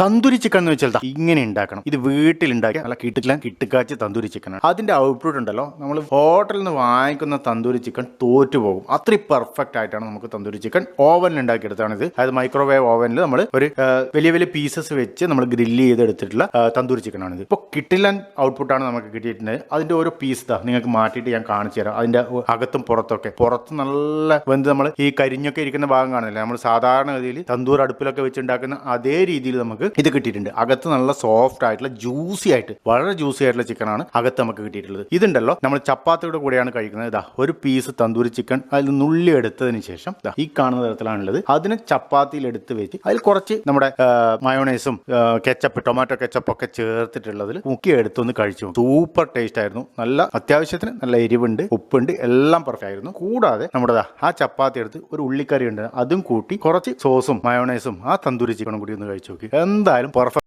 Tandoori chicken എന്ന് വെച്ചാൽ ഇങ്ങനെ ഉണ്ടാക്കണം. ഇത് വീട്ടിൽ ഉണ്ടാക്കി നല്ല കിട്ടില്ല കിട്ടുക്കാച്ച് തന്തൂരി ചിക്കൻ അതിന്റെ ഔട്ട്പുട്ട് ഉണ്ടല്ലോ. നമ്മൾ ഹോട്ടലിൽ നിന്ന് വാങ്ങിക്കുന്ന തന്തൂരി ചിക്കൻ തോറ്റു പോകും. അത്രയും പെർഫെക്റ്റ് ആയിട്ടാണ് നമുക്ക് തന്തൂരി ചിക്കൻ ഓവനിൽ ഉണ്ടാക്കിയെടുത്താണ് ഇത്. അതായത് മൈക്രോവേവ് ഓവനിൽ നമ്മൾ ഒരു വലിയ വലിയ പീസസ് വെച്ച് നമ്മൾ ഗ്രില്ല് ചെയ്തെടുത്തിട്ടുള്ള തന്തൂരി ചിക്കനാണ് ഇത്. ഇപ്പോൾ കിട്ടില്ല ഔട്ട്പുട്ടാണ് നമുക്ക് കിട്ടിയിട്ടുണ്ട് അതിന്റെ ഓരോ പീസ് താ നിങ്ങൾക്ക് മാറ്റിയിട്ട് ഞാൻ കാണിച്ചു തരാം. അതിന്റെ അകത്തും പുറത്തൊക്കെ. പുറത്ത് നല്ല വെന്ത് നമ്മൾ ഈ കരിഞ്ഞൊക്കെ ഇരിക്കുന്ന ഭാഗം കാണില്ല നമ്മൾ സാധാരണ ഗതിയിൽ തന്തൂർ അടുപ്പിലൊക്കെ വെച്ചുണ്ടാക്കുന്ന അതേ രീതിയിൽ നമുക്ക് ഇത് കിട്ടിയിട്ടുണ്ട്. അകത്ത് നല്ല സോഫ്റ്റ് ആയിട്ടുള്ള ജ്യൂസി ആയിട്ട് വളരെ ജ്യൂസി ആയിട്ടുള്ള ചിക്കനാണ് അകത്ത് നമുക്ക് കിട്ടിയിട്ടുള്ളത്. ഇതുണ്ടല്ലോ നമ്മൾ ചപ്പാത്തിയുടെ കൂടെയാണ് കഴിക്കുന്നത്. ഇതാ ഒരു പീസ് തന്തൂരി ചിക്കൻ അതിൽ നുള്ളി എടുത്തതിന് ശേഷം ഈ കാണുന്ന തരത്തിലാണുള്ളത്. അതിനെ ചപ്പാത്തിയിൽ എടുത്ത് വെച്ച് അതിൽ കുറച്ച് നമ്മുടെ മയോണൈസും കെച്ചപ്പ് ടൊമാറ്റോ കെച്ചപ്പ് ഒക്കെ ചേർത്തിട്ടുള്ളതിൽ മുക്കി എടുത്തൊന്ന് കഴിച്ചു. സൂപ്പർ ടേസ്റ്റ് ആയിരുന്നു. നല്ല അത്യാവശ്യത്തിന് നല്ല എരിവുണ്ട് ഉപ്പുണ്ട് എല്ലാം പെർഫെക്റ്റ് ആയിരുന്നു. കൂടാതെ നമ്മുടെ ആ ചപ്പാത്തി എടുത്ത് ഒരു ഉള്ളിക്കറി ഉണ്ട്. അതും കൂട്ടി കുറച്ച് സോസും മയോണൈസും ആ തന്തൂരി ചിക്കനും കൂടി ഒന്ന് കഴിച്ചു നോക്കി. എന്തായാലും പെർഫെക്റ്റ്